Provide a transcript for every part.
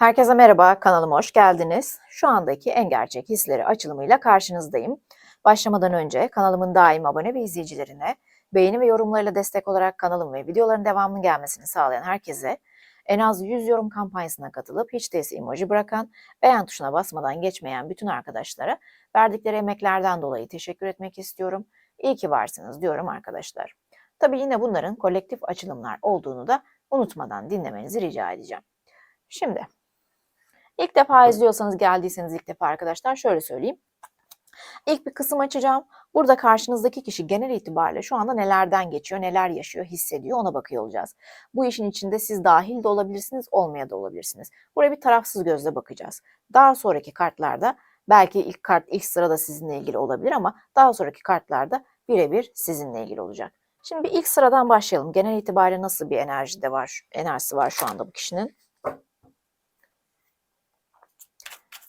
Herkese merhaba, kanalıma hoş geldiniz. Şu andaki En Gerçek Hisleri açılımıyla karşınızdayım. Başlamadan önce kanalımın daim abone ve izleyicilerine, beğeni ve yorumlarıyla destek olarak kanalım ve videoların devamının gelmesini sağlayan herkese, en az 100 yorum kampanyasına katılıp hiç değilse emoji bırakan, beğen tuşuna basmadan geçmeyen bütün arkadaşlara verdikleri emeklerden dolayı teşekkür etmek istiyorum. İyi ki varsınız diyorum arkadaşlar. Tabii yine bunların kolektif açılımlar olduğunu da unutmadan dinlemenizi rica edeceğim. Şimdi İlk defa izliyorsanız geldiyseniz ilk defa arkadaşlar şöyle söyleyeyim. İlk bir kısım açacağım. Burada karşınızdaki kişi genel itibariyle şu anda nelerden geçiyor, neler yaşıyor, hissediyor ona bakıyor olacağız. Bu işin içinde siz dahil de olabilirsiniz, olmaya da olabilirsiniz. Buraya bir tarafsız gözle bakacağız. Daha sonraki kartlarda belki ilk kart ilk sırada sizinle ilgili olabilir ama daha sonraki kartlarda birebir sizinle ilgili olacak. Şimdi bir ilk sıradan başlayalım. Genel itibariyle nasıl bir enerji de var, enerjisi var şu anda bu kişinin?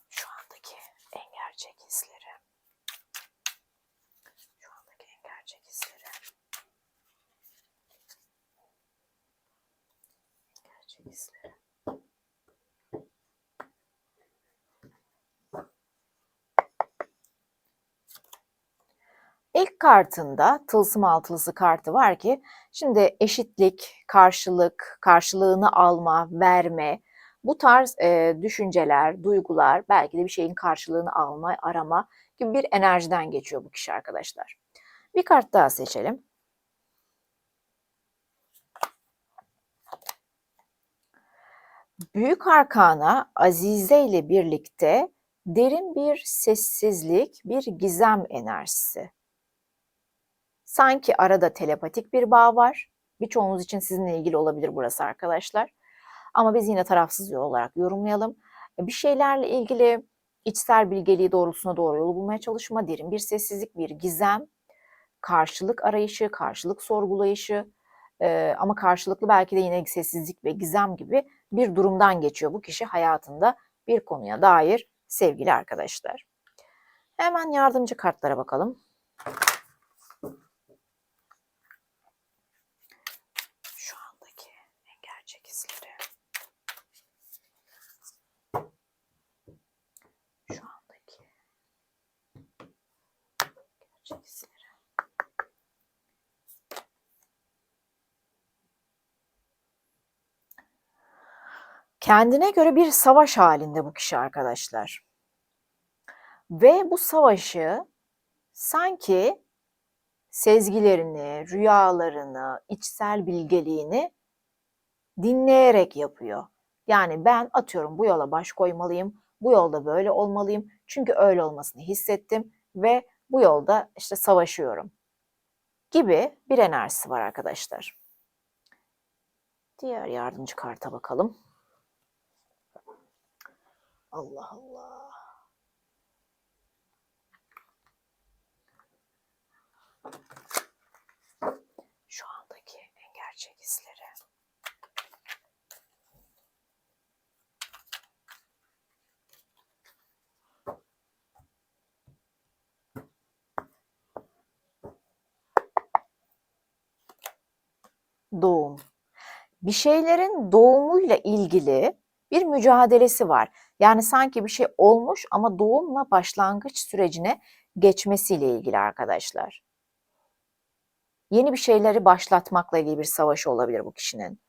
Şu andaki en gerçek hisleri. Şu andaki en gerçek hisleri. Hisleri. İlk kartında tılsım altılısı kartı var ki şimdi eşitlik, karşılık, karşılığını alma, verme, bu tarz e, düşünceler, duygular, belki de bir şeyin karşılığını alma, arama gibi bir enerjiden geçiyor bu kişi arkadaşlar. Bir kart daha seçelim. Büyük Arkana Azize ile birlikte derin bir sessizlik, bir gizem enerjisi. Sanki arada telepatik bir bağ var. Birçoğunuz için sizinle ilgili olabilir burası arkadaşlar. Ama biz yine tarafsız yol olarak yorumlayalım. E, bir şeylerle ilgili içsel bilgeliği doğrultusuna doğru yol bulmaya çalışma, derin bir sessizlik, bir gizem, karşılık arayışı, karşılık sorgulayışı e, ama karşılıklı belki de yine sessizlik ve gizem gibi bir durumdan geçiyor bu kişi hayatında bir konuya dair sevgili arkadaşlar. Hemen yardımcı kartlara bakalım. Şu andaki en gerçek hisleri. Şu andaki gerçek hisleri. Kendine göre bir savaş halinde bu kişi arkadaşlar. Ve bu savaşı sanki sezgilerini, rüyalarını, içsel bilgeliğini dinleyerek yapıyor. Yani ben atıyorum bu yola baş koymalıyım, bu yolda böyle olmalıyım. Çünkü öyle olmasını hissettim ve bu yolda işte savaşıyorum gibi bir enerjisi var arkadaşlar. Diğer yardımcı karta bakalım. Allah Allah. Şu andaki en gerçek hisleri. Doğum. Bir şeylerin doğumuyla ilgili bir mücadelesi var. Yani sanki bir şey olmuş ama doğumla başlangıç sürecine geçmesiyle ilgili arkadaşlar. Yeni bir şeyleri başlatmakla ilgili bir savaşı olabilir bu kişinin.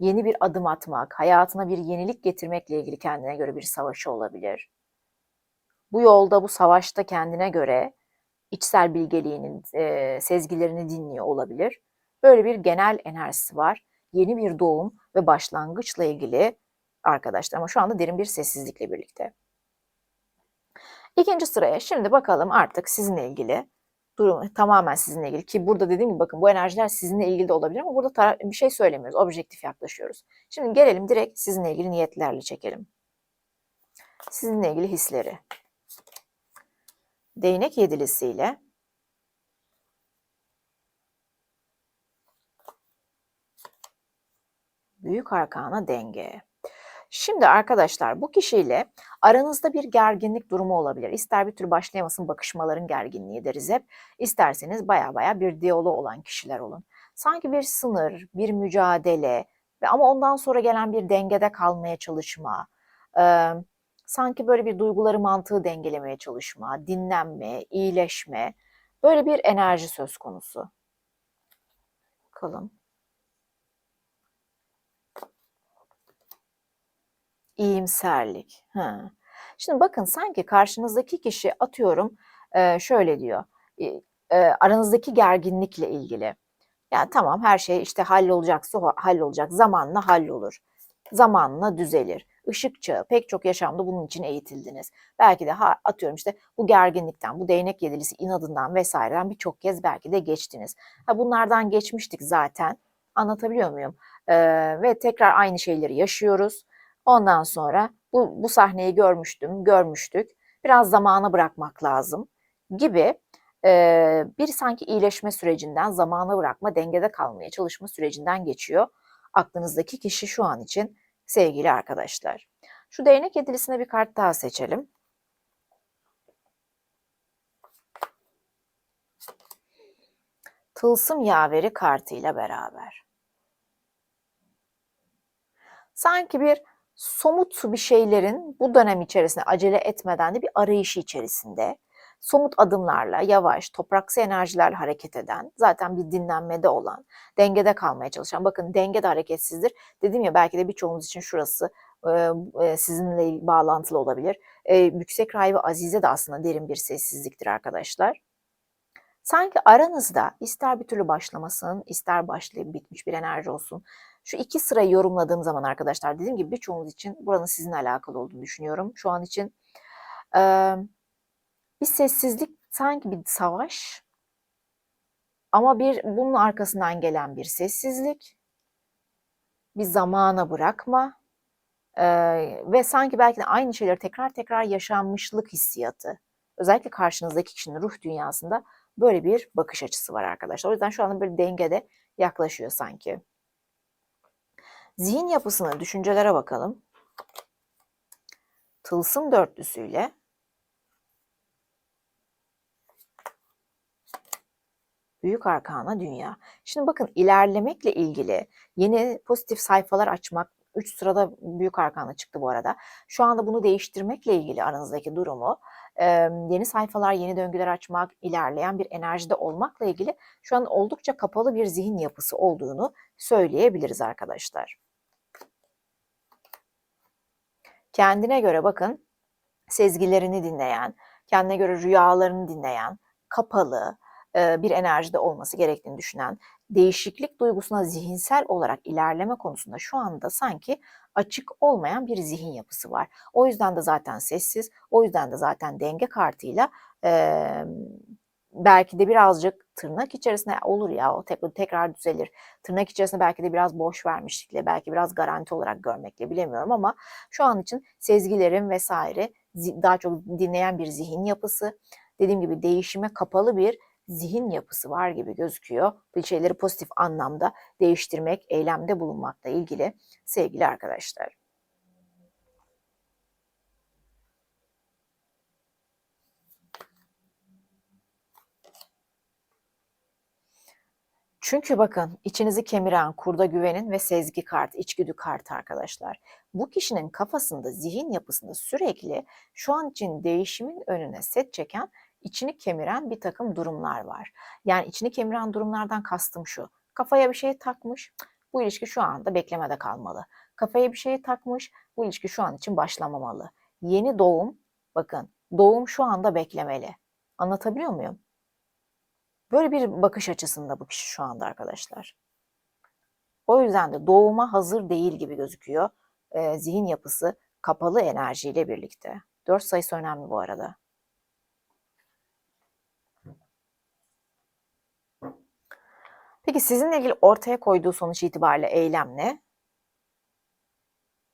Yeni bir adım atmak, hayatına bir yenilik getirmekle ilgili kendine göre bir savaşı olabilir. Bu yolda, bu savaşta kendine göre içsel bilgeliğinin, e, sezgilerini dinliyor olabilir. Böyle bir genel enerjisi var. Yeni bir doğum ve başlangıçla ilgili arkadaşlar ama şu anda derin bir sessizlikle birlikte. İkinci sıraya şimdi bakalım artık sizinle ilgili durum tamamen sizinle ilgili ki burada dediğim gibi bakın bu enerjiler sizinle ilgili de olabilir ama burada bir şey söylemiyoruz. Objektif yaklaşıyoruz. Şimdi gelelim direkt sizinle ilgili niyetlerle çekelim. Sizinle ilgili hisleri. Değnek yedilisiyle Büyük arkana denge. Şimdi arkadaşlar bu kişiyle aranızda bir gerginlik durumu olabilir. İster bir tür başlayamasın bakışmaların gerginliği deriz hep. İsterseniz baya baya bir diyaloğu olan kişiler olun. Sanki bir sınır, bir mücadele, Ve ama ondan sonra gelen bir dengede kalmaya çalışma, e, sanki böyle bir duyguları mantığı dengelemeye çalışma, dinlenme, iyileşme, böyle bir enerji söz konusu. Bakalım. İyimserlik. Ha. Şimdi bakın sanki karşınızdaki kişi atıyorum şöyle diyor. Aranızdaki gerginlikle ilgili. Yani tamam her şey işte hallolacaksa hallolacak. Zamanla hallolur. Zamanla düzelir. Işık çağı pek çok yaşamda bunun için eğitildiniz. Belki de ha, atıyorum işte bu gerginlikten, bu değnek yedilisi inadından vesaireden birçok kez belki de geçtiniz. Ha, bunlardan geçmiştik zaten. Anlatabiliyor muyum? Ee, ve tekrar aynı şeyleri yaşıyoruz. Ondan sonra bu, bu sahneyi görmüştüm, görmüştük. Biraz zamana bırakmak lazım gibi e, bir sanki iyileşme sürecinden, zamana bırakma, dengede kalmaya çalışma sürecinden geçiyor. Aklınızdaki kişi şu an için sevgili arkadaşlar. Şu değnek yedilisine bir kart daha seçelim. Tılsım yaveri kartıyla beraber. Sanki bir somut bir şeylerin bu dönem içerisinde acele etmeden de bir arayışı içerisinde somut adımlarla yavaş, topraksı enerjilerle hareket eden, zaten bir dinlenmede olan, dengede kalmaya çalışan. Bakın denge de hareketsizdir. Dedim ya belki de birçoğunuz için şurası e, sizinle bağlantılı olabilir. E, yüksek Rahibi Azize de aslında derin bir sessizliktir arkadaşlar. Sanki aranızda ister bir türlü başlamasın, ister başlayıp bitmiş bir enerji olsun. Şu iki sırayı yorumladığım zaman arkadaşlar dediğim gibi birçoğunuz için buranın sizinle alakalı olduğunu düşünüyorum. Şu an için e, bir sessizlik sanki bir savaş ama bir bunun arkasından gelen bir sessizlik, bir zamana bırakma e, ve sanki belki de aynı şeyleri tekrar tekrar yaşanmışlık hissiyatı. Özellikle karşınızdaki kişinin ruh dünyasında böyle bir bakış açısı var arkadaşlar. O yüzden şu anda böyle dengede yaklaşıyor sanki. Zihin yapısına, düşüncelere bakalım. Tılsım dörtlüsüyle Büyük Arkana Dünya. Şimdi bakın ilerlemekle ilgili yeni pozitif sayfalar açmak, 3 sırada Büyük Arkana çıktı bu arada. Şu anda bunu değiştirmekle ilgili aranızdaki durumu, yeni sayfalar, yeni döngüler açmak, ilerleyen bir enerjide olmakla ilgili şu an oldukça kapalı bir zihin yapısı olduğunu söyleyebiliriz arkadaşlar. Kendine göre bakın, sezgilerini dinleyen, kendine göre rüyalarını dinleyen, kapalı, bir enerjide olması gerektiğini düşünen, değişiklik duygusuna zihinsel olarak ilerleme konusunda şu anda sanki açık olmayan bir zihin yapısı var. O yüzden de zaten sessiz, o yüzden de zaten denge kartıyla e, belki de birazcık tırnak içerisinde olur ya o tek, tekrar düzelir. Tırnak içerisinde belki de biraz boş vermişlikle, belki biraz garanti olarak görmekle bilemiyorum ama şu an için sezgilerin vesaire daha çok dinleyen bir zihin yapısı, dediğim gibi değişime kapalı bir zihin yapısı var gibi gözüküyor. Bir şeyleri pozitif anlamda değiştirmek, eylemde bulunmakla ilgili sevgili arkadaşlar. Çünkü bakın içinizi kemiren kurda güvenin ve sezgi kartı, içgüdü kartı arkadaşlar. Bu kişinin kafasında, zihin yapısında sürekli şu an için değişimin önüne set çeken içini kemiren bir takım durumlar var. Yani içini kemiren durumlardan kastım şu. Kafaya bir şey takmış, bu ilişki şu anda beklemede kalmalı. Kafaya bir şey takmış, bu ilişki şu an için başlamamalı. Yeni doğum, bakın doğum şu anda beklemeli. Anlatabiliyor muyum? Böyle bir bakış açısında bu kişi şu anda arkadaşlar. O yüzden de doğuma hazır değil gibi gözüküyor. Ee, zihin yapısı kapalı enerjiyle birlikte. Dört sayısı önemli bu arada. Peki sizinle ilgili ortaya koyduğu sonuç itibariyle eylem ne?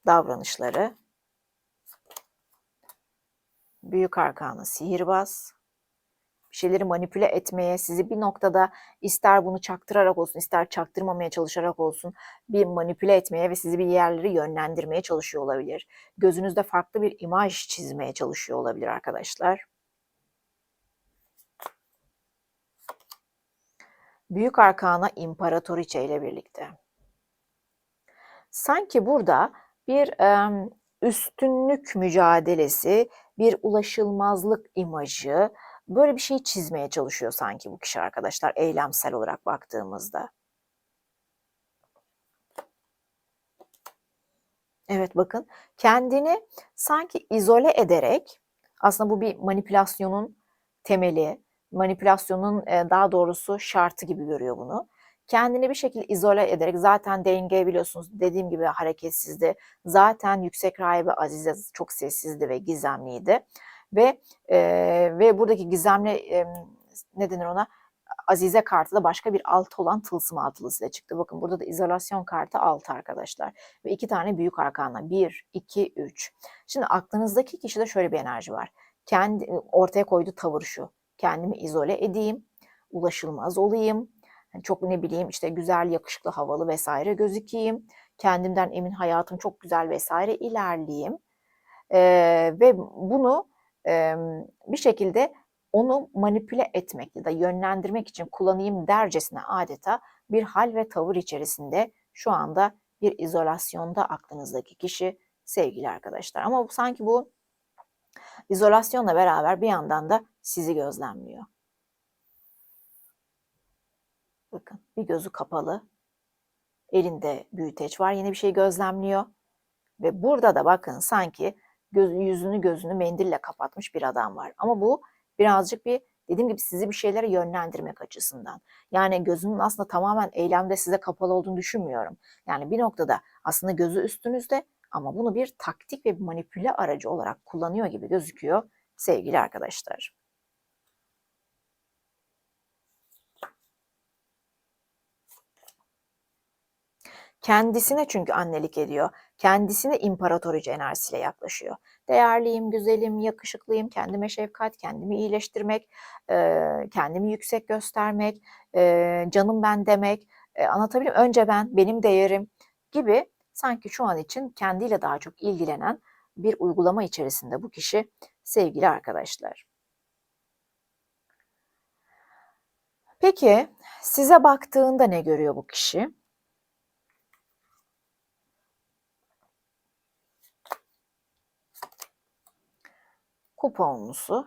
Davranışları. Büyük arkanı sihirbaz. Bir şeyleri manipüle etmeye, sizi bir noktada ister bunu çaktırarak olsun, ister çaktırmamaya çalışarak olsun bir manipüle etmeye ve sizi bir yerleri yönlendirmeye çalışıyor olabilir. Gözünüzde farklı bir imaj çizmeye çalışıyor olabilir arkadaşlar. Büyük Arkana İmparatoriçe ile birlikte. sanki burada bir em, üstünlük mücadelesi, bir ulaşılmazlık imajı, böyle bir şey çizmeye çalışıyor sanki bu kişi arkadaşlar eylemsel olarak baktığımızda. Evet bakın kendini sanki izole ederek aslında bu bir manipülasyonun temeli, manipülasyonun e, daha doğrusu şartı gibi görüyor bunu. Kendini bir şekilde izole ederek zaten denge biliyorsunuz dediğim gibi hareketsizdi. Zaten yüksek rahibe Azize çok sessizdi ve gizemliydi. Ve e, ve buradaki gizemli e, ne denir ona? Azize kartı da başka bir alt olan tılsım altılısıyla çıktı. Bakın burada da izolasyon kartı altı arkadaşlar. Ve iki tane büyük arkanla. Bir, iki, üç. Şimdi aklınızdaki kişide şöyle bir enerji var. Kendi ortaya koyduğu tavır şu. Kendimi izole edeyim, ulaşılmaz olayım. Yani çok ne bileyim işte güzel, yakışıklı, havalı vesaire gözükeyim. Kendimden emin hayatım çok güzel vesaire ilerleyeyim. Ee, ve bunu bir şekilde onu manipüle etmek ya da yönlendirmek için kullanayım dercesine adeta bir hal ve tavır içerisinde şu anda bir izolasyonda aklınızdaki kişi sevgili arkadaşlar. Ama sanki bu izolasyonla beraber bir yandan da sizi gözlemliyor. Bakın bir gözü kapalı. Elinde büyüteç var. Yine bir şey gözlemliyor. Ve burada da bakın sanki göz, yüzünü gözünü mendille kapatmış bir adam var. Ama bu birazcık bir dediğim gibi sizi bir şeylere yönlendirmek açısından. Yani gözünün aslında tamamen eylemde size kapalı olduğunu düşünmüyorum. Yani bir noktada aslında gözü üstünüzde ama bunu bir taktik ve manipüle aracı olarak kullanıyor gibi gözüküyor sevgili arkadaşlar. Kendisine çünkü annelik ediyor. Kendisine imparatorice enerjisiyle yaklaşıyor. Değerliyim, güzelim, yakışıklıyım, kendime şefkat, kendimi iyileştirmek, kendimi yüksek göstermek, canım ben demek, anlatabiliyor muyum? Önce ben, benim değerim gibi sanki şu an için kendiyle daha çok ilgilenen bir uygulama içerisinde bu kişi sevgili arkadaşlar. Peki size baktığında ne görüyor bu kişi? Kupa onlusu.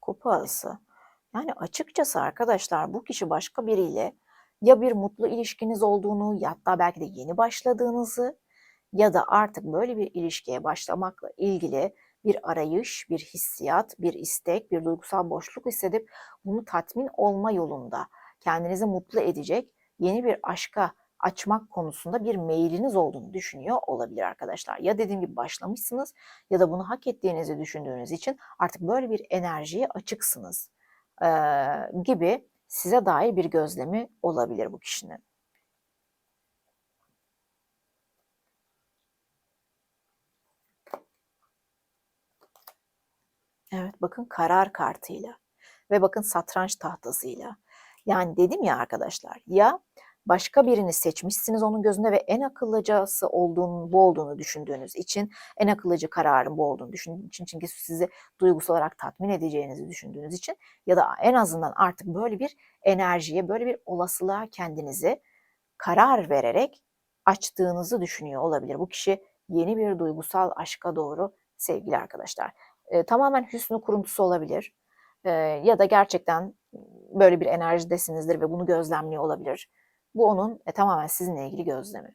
Kupa ası. Yani açıkçası arkadaşlar bu kişi başka biriyle ya bir mutlu ilişkiniz olduğunu ya hatta belki de yeni başladığınızı ya da artık böyle bir ilişkiye başlamakla ilgili bir arayış, bir hissiyat, bir istek, bir duygusal boşluk hissedip bunu tatmin olma yolunda kendinizi mutlu edecek yeni bir aşka açmak konusunda bir meyliniz olduğunu düşünüyor olabilir arkadaşlar. Ya dediğim gibi başlamışsınız ya da bunu hak ettiğinizi düşündüğünüz için artık böyle bir enerjiye açıksınız ee, gibi size dair bir gözlemi olabilir bu kişinin. Evet bakın karar kartıyla ve bakın satranç tahtasıyla. Yani dedim ya arkadaşlar ya başka birini seçmişsiniz onun gözünde ve en akıllıcası olduğunu, bu olduğunu düşündüğünüz için, en akıllıcı kararın bu olduğunu düşündüğünüz için, çünkü sizi duygusal olarak tatmin edeceğinizi düşündüğünüz için ya da en azından artık böyle bir enerjiye, böyle bir olasılığa kendinizi karar vererek açtığınızı düşünüyor olabilir. Bu kişi yeni bir duygusal aşka doğru sevgili arkadaşlar. E, tamamen hüsnü kuruntusu olabilir. E, ya da gerçekten böyle bir enerjidesinizdir ve bunu gözlemliyor olabilir. Bu onun e, tamamen sizinle ilgili gözlemi.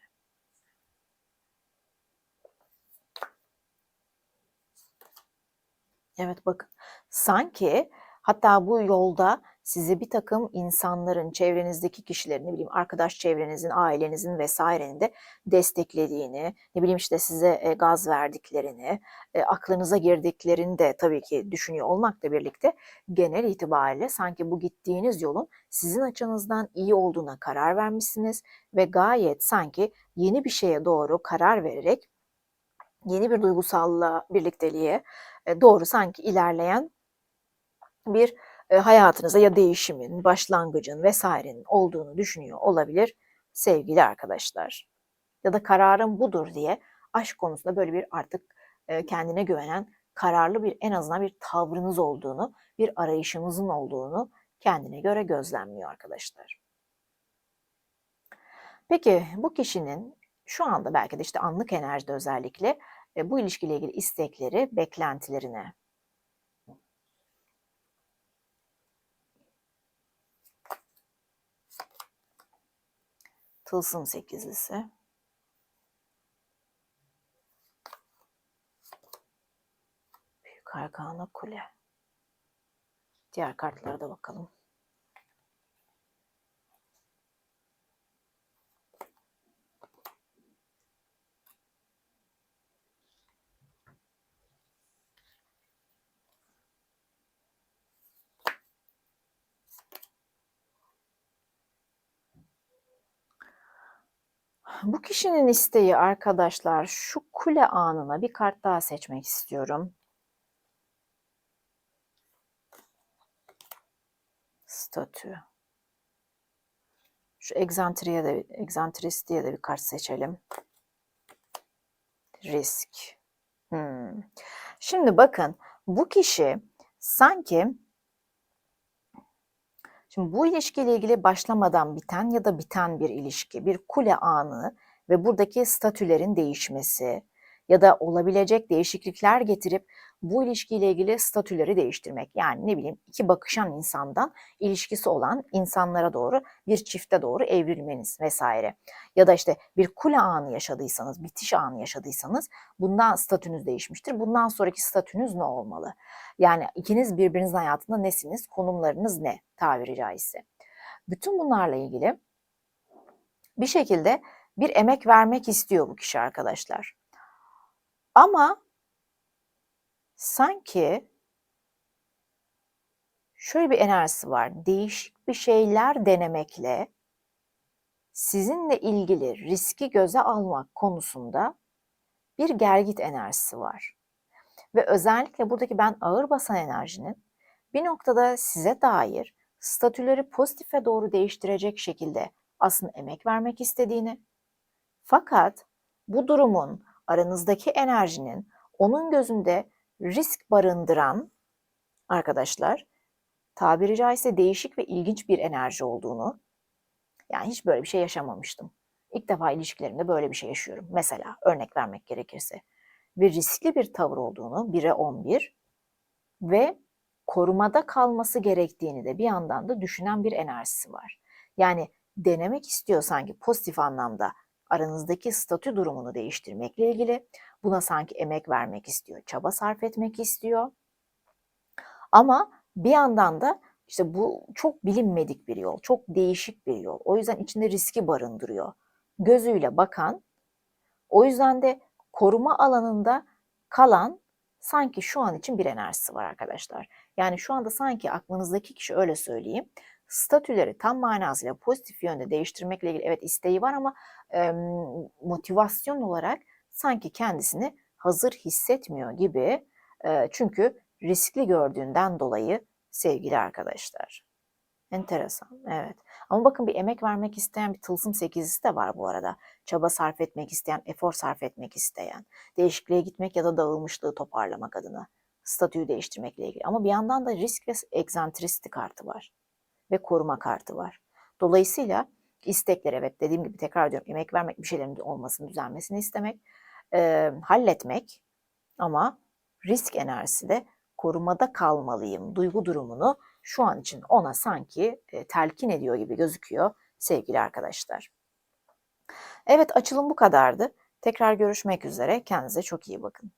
Evet bakın sanki hatta bu yolda sizi bir takım insanların, çevrenizdeki kişilerin, ne bileyim arkadaş çevrenizin, ailenizin vesairenin de desteklediğini, ne bileyim işte size e, gaz verdiklerini, e, aklınıza girdiklerini de tabii ki düşünüyor olmakla birlikte genel itibariyle sanki bu gittiğiniz yolun sizin açınızdan iyi olduğuna karar vermişsiniz ve gayet sanki yeni bir şeye doğru karar vererek yeni bir duygusallığa, birlikteliğe e, doğru sanki ilerleyen bir hayatınıza ya değişimin, başlangıcın vesairenin olduğunu düşünüyor olabilir sevgili arkadaşlar. Ya da kararım budur diye aşk konusunda böyle bir artık e, kendine güvenen kararlı bir en azından bir tavrınız olduğunu, bir arayışınızın olduğunu kendine göre gözlemliyor arkadaşlar. Peki bu kişinin şu anda belki de işte anlık enerjide özellikle e, bu ilişkiyle ilgili istekleri, beklentilerine Tılsım sekizlisi. Büyük Arkana Kule. Diğer kartlara da bakalım. Bu kişinin isteği arkadaşlar şu kule anına bir kart daha seçmek istiyorum. Statü. Şu egzantriye de, egzantris diye de bir kart seçelim. Risk. Hmm. Şimdi bakın bu kişi sanki Şimdi bu ilişkiyle ilgili başlamadan biten ya da biten bir ilişki, bir kule anı ve buradaki statülerin değişmesi ya da olabilecek değişiklikler getirip bu ilişkiyle ilgili statüleri değiştirmek. Yani ne bileyim iki bakışan insandan ilişkisi olan insanlara doğru bir çifte doğru evrilmeniz vesaire. Ya da işte bir kule anı yaşadıysanız, bitiş anı yaşadıysanız bundan statünüz değişmiştir. Bundan sonraki statünüz ne olmalı? Yani ikiniz birbirinizin hayatında nesiniz? Konumlarınız ne tabiri caizse? Bütün bunlarla ilgili bir şekilde bir emek vermek istiyor bu kişi arkadaşlar. Ama sanki şöyle bir enerjisi var. Değişik bir şeyler denemekle sizinle ilgili riski göze almak konusunda bir gergit enerjisi var. Ve özellikle buradaki ben ağır basan enerjinin bir noktada size dair statüleri pozitife doğru değiştirecek şekilde aslında emek vermek istediğini fakat bu durumun aranızdaki enerjinin onun gözünde risk barındıran arkadaşlar tabiri caizse değişik ve ilginç bir enerji olduğunu yani hiç böyle bir şey yaşamamıştım. İlk defa ilişkilerimde böyle bir şey yaşıyorum. Mesela örnek vermek gerekirse ve riskli bir tavır olduğunu 1'e 11 ve korumada kalması gerektiğini de bir yandan da düşünen bir enerjisi var. Yani denemek istiyor sanki pozitif anlamda aranızdaki statü durumunu değiştirmekle ilgili. Buna sanki emek vermek istiyor, çaba sarf etmek istiyor. Ama bir yandan da işte bu çok bilinmedik bir yol, çok değişik bir yol. O yüzden içinde riski barındırıyor. Gözüyle bakan, o yüzden de koruma alanında kalan sanki şu an için bir enerjisi var arkadaşlar. Yani şu anda sanki aklınızdaki kişi öyle söyleyeyim. Statüleri tam manasıyla pozitif yönde değiştirmekle ilgili evet isteği var ama e, motivasyon olarak sanki kendisini hazır hissetmiyor gibi. E, çünkü riskli gördüğünden dolayı sevgili arkadaşlar. Enteresan, evet. Ama bakın bir emek vermek isteyen bir tılsım sekizisi de var bu arada. Çaba sarf etmek isteyen, efor sarf etmek isteyen, değişikliğe gitmek ya da dağılmışlığı toparlamak adına, statüyü değiştirmekle ilgili. Ama bir yandan da risk ve egzantristi kartı var ve koruma kartı var. Dolayısıyla istekler evet dediğim gibi tekrar diyorum emek vermek bir şeylerin olmasını düzenmesini istemek, e, halletmek ama risk enerjisi de korumada kalmalıyım duygu durumunu şu an için ona sanki e, telkin ediyor gibi gözüküyor sevgili arkadaşlar. Evet açılım bu kadardı. Tekrar görüşmek üzere. Kendinize çok iyi bakın.